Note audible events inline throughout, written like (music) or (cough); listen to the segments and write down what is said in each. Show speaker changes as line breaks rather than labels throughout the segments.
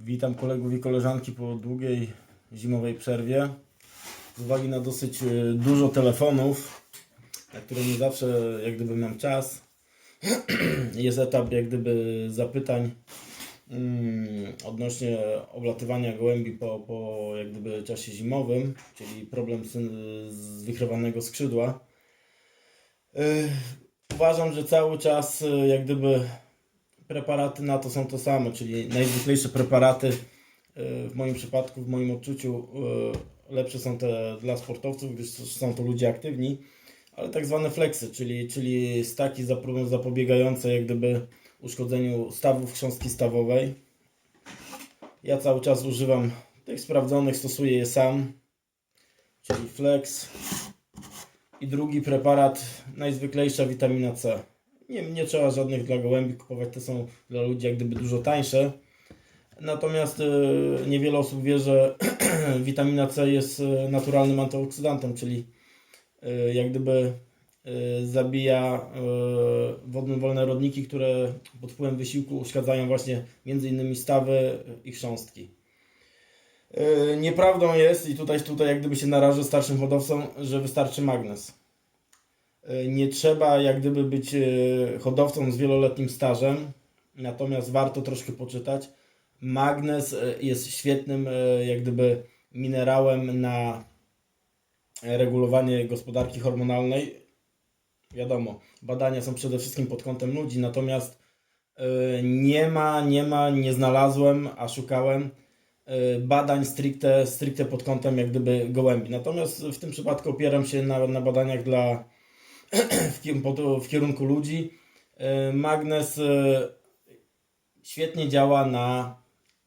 Witam kolegów i koleżanki po długiej zimowej przerwie. Z uwagi na dosyć e, dużo telefonów, na które nie zawsze jak gdyby mam czas, (clears throat) jest etap jak gdyby zapytań mm, odnośnie oblatywania gołębi po, po jak gdyby czasie zimowym, czyli problem z, wichrowanego skrzydła. Yy, Uważam, że cały czas y, jak gdyby preparaty na to są to same, czyli najzwyklejsze preparaty y, w moim przypadku, w moim odczuciu y, lepsze są te dla sportowców, gdyż są to ludzie aktywni, ale tak zwane flexy, czyli, czyli staki zapobiegające jak gdyby uszkodzeniu stawów chrząstki stawowej. Ja cały czas używam tych sprawdzonych, stosuję je sam, czyli flex. I drugi preparat, najzwyklejsza witamina C. Nie, nie trzeba żadnych dla gołębi kupować, te są dla ludzi jak gdyby dużo tańsze. Natomiast y, niewiele osób wie, że (clears throat) witamina C jest y, naturalnym antyoksydantem, czyli y, jak gdyby zabija wodne wolne rodniki, które pod wpływem wysiłku uszkadzają właśnie innymi stawy i chrząstki. Nieprawdą jest, i tutaj, tutaj jak gdyby się narażę starszym hodowcom, że wystarczy magnes. Yy, Nie trzeba jak gdyby być yy, hodowcą z wieloletnim stażem, natomiast warto troszkę poczytać. Magnes yy, jest świetnym jak gdyby minerałem na regulowanie gospodarki hormonalnej. Wiadomo, badania są przede wszystkim pod kątem ludzi, natomiast nie ma, nie ma, nie znalazłem, a szukałem badań stricte, stricte pod kątem jak gdyby gołębi. Natomiast w tym przypadku opieram się na, na badaniach dla (clears throat) w, kierunku ludzi. Y, Magnes y, świetnie działa na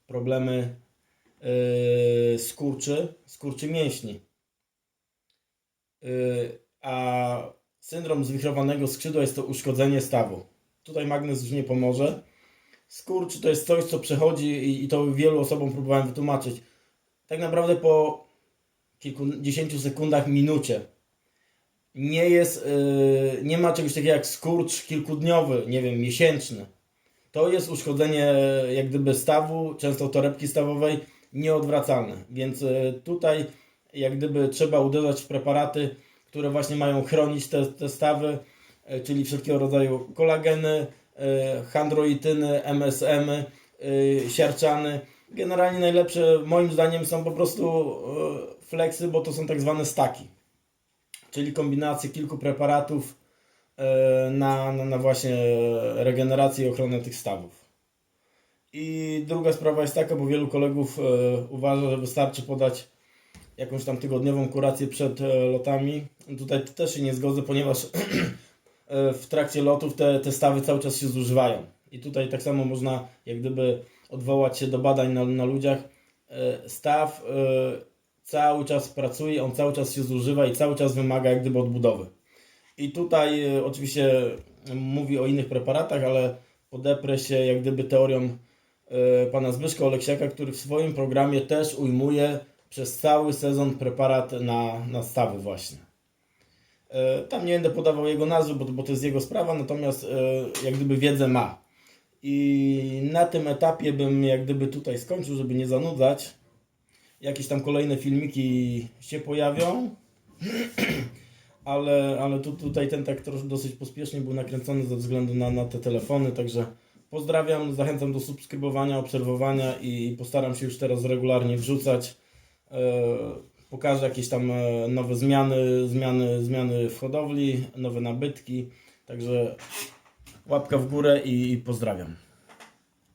problemy y, skurczy, skurczy mięśni. A syndrom zwichrowanego skrzydła jest to uszkodzenie stawu. Tutaj magnes już nie pomoże. Skurcz to jest coś, co przechodzi i to wielu osobom próbowałem wytłumaczyć. Tak naprawdę po kilkudziesięciu sekundach, minucie nie jest, yy, nie ma czegoś takiego jak skurcz kilkudniowy, nie wiem, miesięczny. To jest uszkodzenie jak gdyby stawu, często torebki stawowej, nieodwracalne. Więc yy, tutaj jak gdyby trzeba uderzać w preparaty, które właśnie mają chronić te, te stawy, yy, czyli wszelkiego rodzaju kolageny, y, chondroityny, MSM, y, siarczany. Generalnie najlepsze moim zdaniem są po prostu y, fleksy, bo to są tak zwane staki. Czyli kombinacje kilku preparatów y, na, na, na właśnie regenerację i ochronę tych stawów. I druga sprawa jest taka, bo wielu kolegów y, uważa, że wystarczy podać jakąś tam tygodniową kurację przed y, lotami. Tutaj też się nie zgodzę, ponieważ (clears throat) e, w trakcie lotów te, te stawy cały czas się zużywają. I tutaj tak samo można jak gdyby odwołać się do badań na, na ludziach. E, Staw e, cały czas pracuje, on cały czas się zużywa i cały czas wymaga jak gdyby odbudowy. I tutaj e, oczywiście mówi o innych preparatach, ale podeprę się jak gdyby teorią e, pana Zbyszka Oleksiaka, który w swoim programie też ujmuje przez cały sezon preparat na, na stawy właśnie. E, Tam nie będę podawał jego nazwy, bo, bo to jest jego sprawa, natomiast jak gdyby wiedzę ma. I na tym etapie bym jak gdyby tutaj skończył, żeby nie zanudzać. Jakieś tam kolejne filmiki się pojawią, (clears throat) ale, ale tu, tutaj ten tak troszkę dosyć pospiesznie był nakręcony ze względu na, na te telefony, także pozdrawiam, zachęcam do subskrybowania, obserwowania i postaram się już teraz regularnie wrzucać. E, pokażę jakieś tam e, nowe zmiany, zmiany, zmiany w hodowli, nowe nabytki. Także łapka w górę i pozdrawiam.